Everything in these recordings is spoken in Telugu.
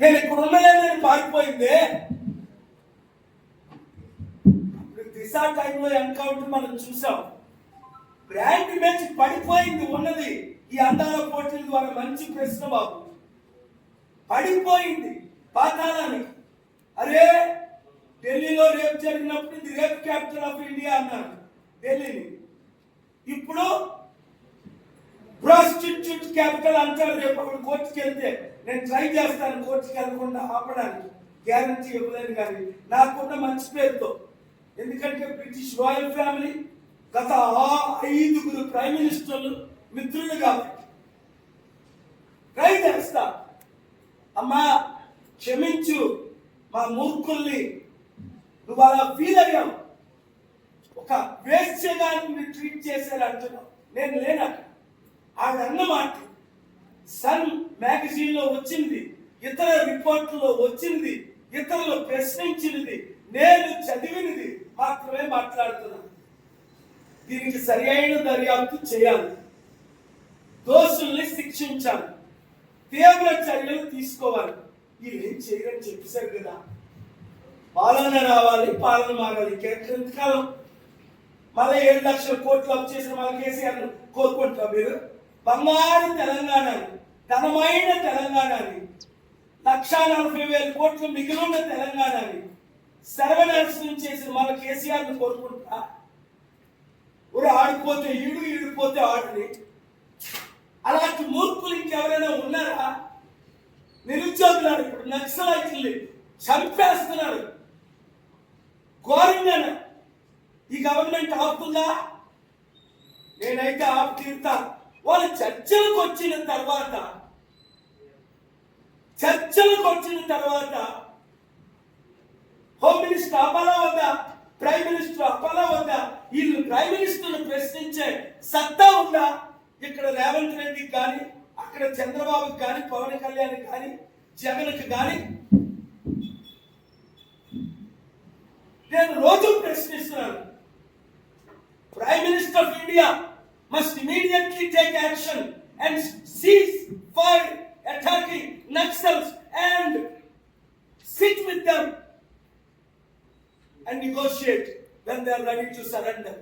నేను ఇక్కడ ఉండలేదని పారిపోయిందే. ఇప్పుడు దిశ టైంలో ఎన్కౌంటర్ మనం చూసాం. బ్రాండ్ ఇమేజ్ పడిపోయింది ఉన్నది. ఈ అందాల పోటీల ద్వారా మంచి ప్రశ్న బాబు. పడిపోయింది పాతాళానికి. అరే ఢిల్లీలో రేపు జరిగినప్పుడు ఇది రేపు క్యాపిటల్ ఆఫ్ ఇండియా అన్నారు. ఢిల్లీని. ఇప్పుడు ప్రాస్టిట్యూట్ క్యాపిటల్ అంటారు రేపు అక్కడ కోర్టుకి వెళ్తే. నేను ట్రై చేస్తాను కోర్టుకి వెళ్ళకుండా ఆపడానికి. గ్యారంటీ ఇవ్వలేను కానీ నాకున్న మంచి పేరుతో. ఎందుకంటే బ్రిటిష్ రాయల్ ఫ్యామిలీ గత ఐదుగురు ప్రైమ్ మినిస్టర్లు మిత్రులు కాబట్టి. ట్రై చేస్తా. అమ్మా క్షమించు మా మూర్ఖుల్ని. నువ్వు అలా ఫీల్ అయ్యావు. ఒక వేశ్యగా మీరు ట్రీట్ చేశారు అంటున్నావు. నేను లేనట్టు ఆవిడ అన్నమాట సన్ మ్యాగజైన్లో వచ్చింది ఇతర రిపోర్ట్లో వచ్చింది ఇతరులు ప్రశ్నించినది నేను చదివినది మాత్రమే మాట్లాడుతున్నాను దీనికి సరి అయిన దర్యాప్తు చేయాలి. దోషుల్ని శిక్షించాలి. తీవ్ర చర్యలు తీసుకోవాలి. ఏం చేయరని చెప్పేశారు కదా. పాలన రావాలి పాలన మారాలి. ఎంతకాలం మళ్ళీ ఏడు లక్షల కోట్లు అప్పు చేసిన మన కేసీఆర్ కోరుకుంటారు మీరు? బంగారు తెలంగాణని ఘనమైన తెలంగాణని లక్షా నలభై వేల కోట్లు మిగిలిన తెలంగాణని సర్వనాశనం చేసిన మన కేసీఆర్ కోరుకుంటా. ఊరు ఆడిపోతే ఈడు ఈడిపోతే ఆడని. అలాంటి మూర్ఖులు ఇంకెవరైనా ఉన్నారా? నిరుద్యోగులు ఇప్పుడు నక్సలైట్లు చంపేస్తున్నారు. ఘోరంగా. ఈ గవర్నమెంట్ ఆపుతుందా? నేనైతే ఆపు తీరుతాను వాళ్ళు చర్చలకు వచ్చిన తర్వాత చర్చలకు వచ్చిన తర్వాత హోమ్ మినిస్టర్ అప్పాలా వద్దా ప్రైమ్ మినిస్టర్ అప్పాలా వద్దా వీళ్ళు ప్రైమ్ మినిస్టర్ను ప్రశ్నించే సత్తా ఉందా? ఇక్కడ రేవంత్ రెడ్డికి కానీ అక్కడ చంద్రబాబుకి కానీ పవన్ కళ్యాణ్ కానీ జగన్కి కానీ నేను రోజు ప్రశ్నిస్తున్నాను. Prime minister of India must immediately take action and cease fire attacking Naxals and sit with them and negotiate when they are ready to surrender.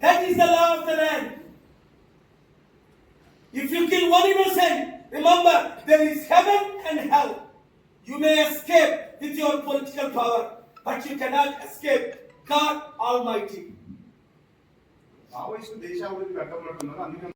That is the law of the land. If you kill one innocent, remember there is heaven and hell. You may escape with your political power, but you cannot escape God Almighty. Maoist దేశాభివృద్ధి కట్టబడుతున్నారు అందుకని